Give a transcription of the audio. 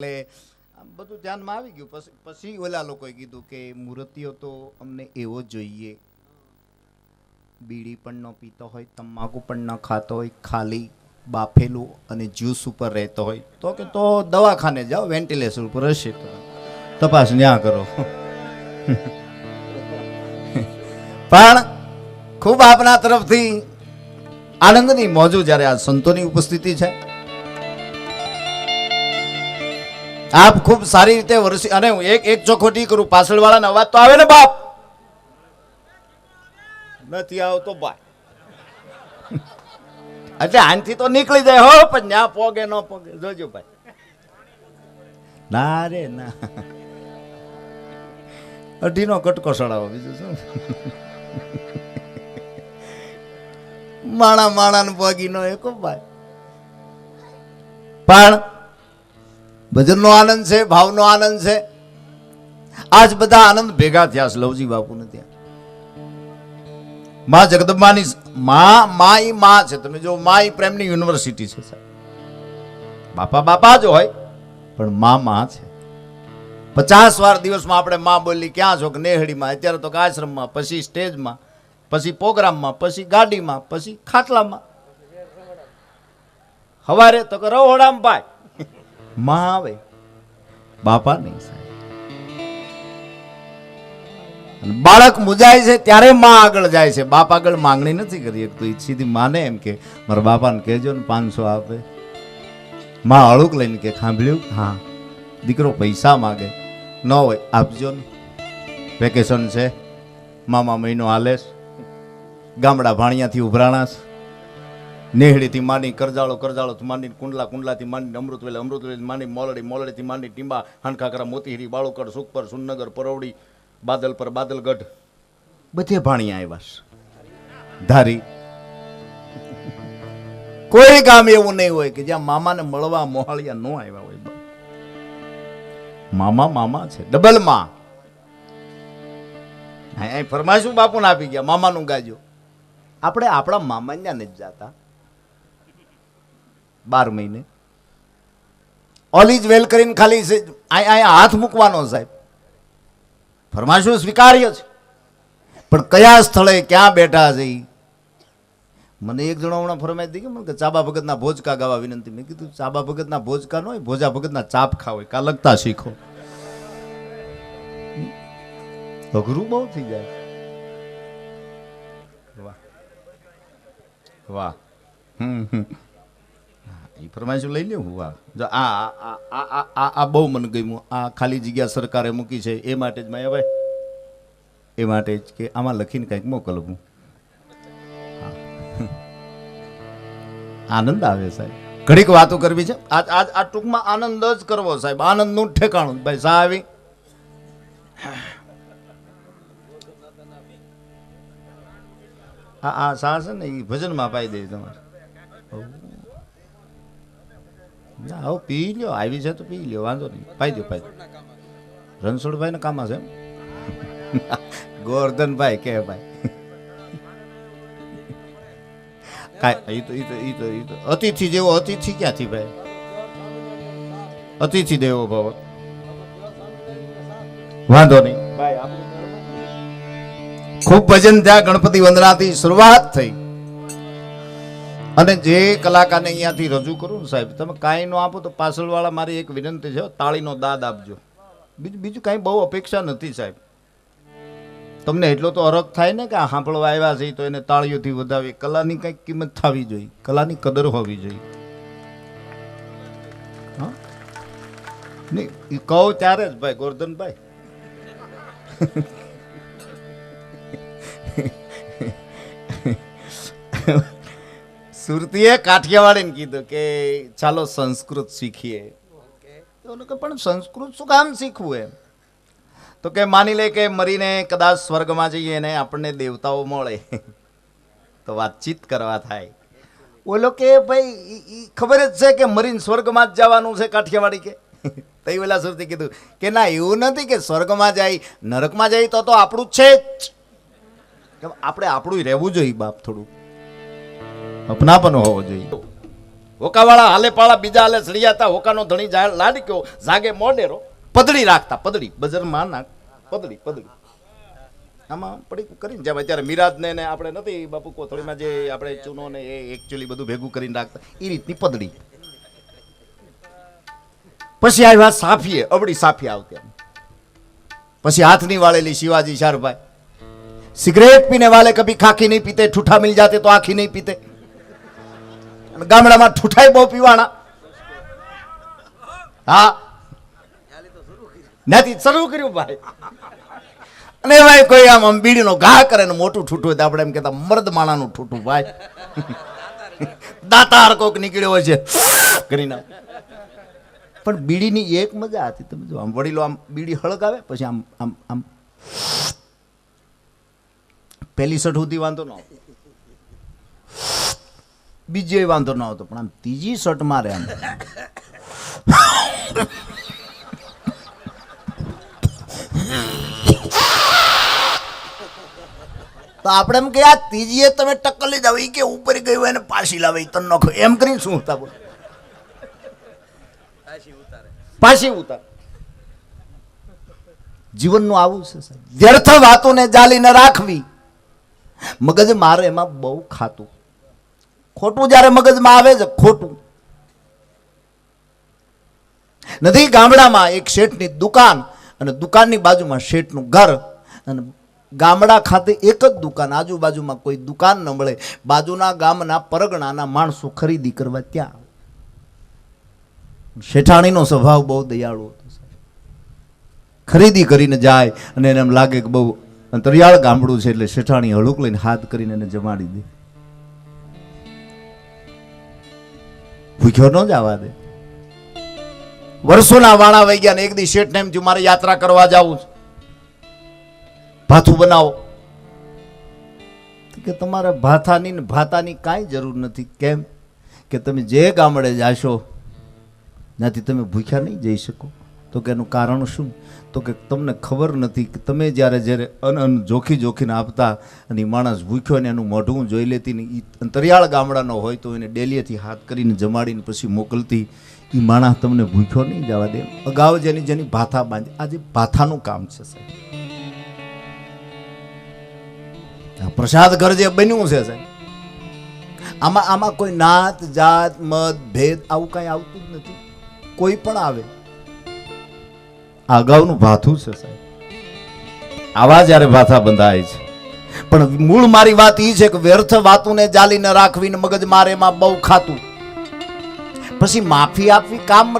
એટલે બધું ધ્યાનમાં આવી ગયું. પછી ઓલા લોકોએ કીધું કે મૂર્તિઓ તો અમને એવો જોઈએ. બીડી પણ ન પીતો હોય, તમાકુ પણ ન ખાતો હોય, ખાલી બાફેલું અને જ્યુસ ઉપર રહેતો હોય. તો કે તો દવાખાને જાઓ, વેન્ટિલેશન ઉપર હશે તો. તપાસ ન્યા કરો. પણ ખૂબ આપના તરફથી આનંદની મોજું જ્યારે આ સંતોની ઉપસ્થિતિ છે આપ ખૂબ સારી રીતે વરસી અને હું એક એક ચોખોટી કરું. પાછળ વાળાનો અવાજ તો આવે ને બાપ? નથી આવતો ભાઈ એટલે આનથી તો નીકળી જાય હો, પણ ના પોગે ન પોગે. જોજો ભાઈ. ના રે, ના. અઢીનો કટકો સડાવો બીજું શું? માણા માણા પોગી નો એકો ભાઈ પણ ભજનનો આનંદ છે, ભાવનો આનંદ છે. આજ બધા આનંદ ભેગા થયા છે લવજી બાપુને ત્યાં. માં જગદંબાની માં, માઈ મા છે. તમે જો માઈ પ્રેમની યુનિવર્સિટી છે, સાહેબ. બાપા બાપા જ હોય, પણ માં માં છે. પચાસ વાર દિવસમાં આપણે માં બોલી, ક્યાં છો? કે નેહડીમાં. અત્યારે તો આશ્રમમાં પછી સ્ટેજમાં, પછી પ્રોગ્રામમાં પછી ગાડીમાં, પછી ખાટલામાં. હવારે તો કે રહોડામાં ભાઈ. માં આવે બાપા નહીં સાહેબ. બાળક મુજાય છે ત્યારે માં આગળ જાય છે. બાપ આગળ માંગણી નથી કરી શકતું. એ સીધી માને એમ કે મારા બાપાને કહેજો ને પાંચસો આપે. માં અળુક લઈને કે ખાંભળ્યું? હા. દીકરો પૈસા માગે. ન હોય, આપજો ને. વેકેશન છે. મામા મહિનો હાલેશ ગામડા ભાણિયાથી ઉભરાણા છે. નેહડીથી માંડી કરજાળો કરજાળો માંડી કુંડલા, કુંડલાથી માંડી અમૃત વેલે અમૃત વેલે માંડી મોલડી, મોલડીથી માંડી ટીંબા હણખાકરા મોતીહીરી, બાળુકડ, સુખપર સુનગર પરવડી, બાદલ પર બાદલગઢ. બધે ભાણી આવ્યા છે. ધારી. કોઈ કામ એવું નહીં હોય કે જ્યાં મામાને મળવા મોહાળિયા ન આવ્યા હોય મામા મામા છે. ડબલમાં. ફરમાઈશું બાપુને આપી ગયા. મામાનું ગાજો આપણે આપણા મામાન્યા નથી જાતા. બાર મહિને. ઓલ ઇઝ વેલ કરીને ખાલી અહીંયા હાથ મૂકવાનો સાહેબ. ફરમાશું સ્વીકાર્ય છે. પણ કયા સ્થળે ક્યાં બેઠા છે મને એક જણો હમણાં ફરમાઈ દીધી કે ચાબા ભગતના ભોજકા ગાવા વિનંતી. મેં કીધું, ચાબા ભગતના ભોજકા ન હોય, ભોજા ભગતના ચાપખા હોય કા લગતા શીખો. અઘરું બહુ થઈ જાય. વાહ. વાહ. હમ. ફરમાઈશું લઈ વાહ જો આ આ, આ- આ આ બહુ મને ગમ્યું. આ ખાલી જગ્યા સરકારે મૂકી છે. એ માટે જ મેં હવે એ માટે જ કે આમાં લખીને કંઈક મોકલવું આનંદ આવે સાહેબ. ઘડીક વાતો કરવી છે. આજ આજ આ ટૂંકમાં આનંદ જ કરવો સાહેબ. આનંદનું ઠેકાણું. ભાઈ, સા આવી? આ આ સા છે ને? એ ભજનમાં પાઈ દે તમારે. ના હવે પી લ્યો આવી છે તો પી લ્યો વાંધો નહીં. પાઈ દો પાઈ દો રણછોડભાઈ ને કામ છે ગોરધનભાઈ કે ભાઈ. કાંઈ તો એ તો એ તો એ તો. અતિથિ જેવો અતિથિ ક્યાંથી ભાઈ? અતિથિ દેવો ભાવ. વાંધો નહીં. ખૂબ ભજન થયા ગણપતિ વંદનાથી શરૂઆત થઈ. અને જે કલાકારને અહીંયાથી રજૂ કરું સાહેબ, તમે કાંઈ ન આપો તો પાછળવાળા મારી એક વિનંતી છે, તાળીનો દાદ આપજો. બીજું બીજું કાંઈ બહુ અપેક્ષા નથી સાહેબ. તમને એટલો તો અરગ થાય ને કે આ સાંભળવા આવ્યા છે, તો એને તાળીઓથી વધાવી, કલાની કંઈક કિંમત થવી જોઈએ, કલાની કદર હોવી જોઈએ. હા? નહીં કહો ત્યારે જ ભાઈ, ગોરધનભાઈ. સુરતીએ કાઠિયાવાડીને કીધું કે ચાલો સંસ્કૃત શીખીએ. તો પણ સંસ્કૃત શું કામ શીખવું એમ? તો કે માની લે કે મરીને કદાચ સ્વર્ગમાં જઈએ ને આપણને દેવતાઓ મળે. તો વાતચીત કરવા થાય. ઓલો કે ભાઈ ઈ ખબર જ છે કે મરીને સ્વર્ગમાં જ જવાનું છે કાઠિયાવાડી કે? તઈ ઓલા સુરતી કીધું કે ના એવું નથી કે સ્વર્ગમાં જાય નરકમાં જાય તો તો આપણું છે જ. આપણે આપણું રહેવું જોઈએ બાપ થોડું. અપનાપન હોવો જોઈએ. હોકાવાળા હાલે પાળા, બીજા હાલે સળિયાતા હોકાનો ધણી લાડક્યો, જાગે મોડેરો પદડી રાખતા પદડી બજારમાં ના પદડી પદડી આમાં પડી કરીને જેમ અત્યારે મિરાજને ને આપણે નથી, બાપુ કોથળીમાં જે આપણે ચૂનો ને એ એકચ્યુઅલી બધું ભેગું કરીને રાખતા એ રીતની પદડી પછી આવ્યા સાફીએ, અબડી સાફી આવતી. પછી હાથની વાળેલી શિવાજી શારભાઈ સિગરેટ પીને વાલે કભી ખાખી નહીં પીતે, ઠૂઠા મિલ જાતે તો આખી નહીં પીતે. ગામડામાં ઠૂઠાઈ બહુ પીવાના. હા. નથી શરૂ કર્યું ભાઈ. અને ભાઈ કોઈ આમ આમ બીડીનો ઘા કરે ને મોટું ઠૂઠું હોય તો આપણે એમ કહેતા, મર્દ માણાનું ઠૂઠું ભાઈ. દાતાર કોક નીકળ્યો હોય છે. કરીને. પણ બીડીની એક મજા હતી, તમે જો આમ વડીલો આમ બીડી હળગાવે, પછી આમ આમ આમ. પહેલી સઠ સુધી વાંધો ન બીજે વાંધો ન આવતો પણ આમ ત્રીજી મારે આમ તો આપણે એમ કે આ ત્રીજીએ તમે ટક્કર લઈ જાવ કે ઉપર ગયું એને પાછી લાવે તન નખો. એમ કરીને શું હતા બોલ. પાછી ઉતાર. જીવનનું આવું છે વ્યર્થ વાતોને જાલી રાખવી. મગજ મારે એમાં બહુ ખાતું. ખોટું જ્યારે મગજમાં આવે છે, ખોટું નથી, ગામડામાં એક શેઠની દુકાન અને દુકાનની બાજુમાં શેઠનું ઘર અને ગામડા ખાતે એક જ દુકાન, આજુબાજુમાં કોઈ દુકાન ન મળે બાજુના ગામના પરગણાના માણસો ખરીદી કરવા ત્યાં. શેઠાણીનો સ્વભાવ બહુ દયાળુ હતો. ખરીદી કરીને જાય અને એને એમ લાગે કે બહુ અંતરિયાળ ગામડું છે એટલે શેઠાણી હળુક લઈને હાથ કરીને એને જમાડી દે ભૂખ્યો ન જવા દે. વર્ષોના વાળા વહી ગયા ને એક દી શેઠને એમ થયું, મારે યાત્રા કરવા જવું ભાથું બનાવો. કે તમારા ભાથાની ને ભાતાની કાંઈ જરૂર નથી. કેમ? કે તમે જે ગામડે જાશો, ત્યાંથી તમે ભૂખ્યા નહીં જઈ શકો. તો કે એનું કારણ શું? તો કે તમને ખબર નથી કે તમે જ્યારે જ્યારે અન અન જોખી જોખીને આપતા અને એ માણસ ભૂખ્યો ને એનું મોઢું જોઈ લેતી ને એ અંતરિયાળ ગામડાનો હોય તો એને ડેલીએથી હાથ કરીને જમાડીને પછી મોકલતી એ માણસ તમને ભૂખ્યો નહીં જવા દે. અગાઉ જેની જેની ભાથા બાંધી આજે ભાથાનું કામ છે સાહેબ. પ્રસાદ ઘર જે બન્યું છે સાહેબ. આમાં આમાં કોઈ નાત, જાત, મત, ભેદ આવું કાંઈ આવતું જ નથી. કોઈ પણ આવે. અગાઉનું ભાથું છે સાહેબ. આવા જ્યારે ભાથા બંધાય છે. પણ મૂળ મારી વાત એ છે કે વ્યર્થ વાતુને જાલીને ન રાખવી મગજ મારે એમાં બહુ ખાતું. પછી માફી આપવી કામ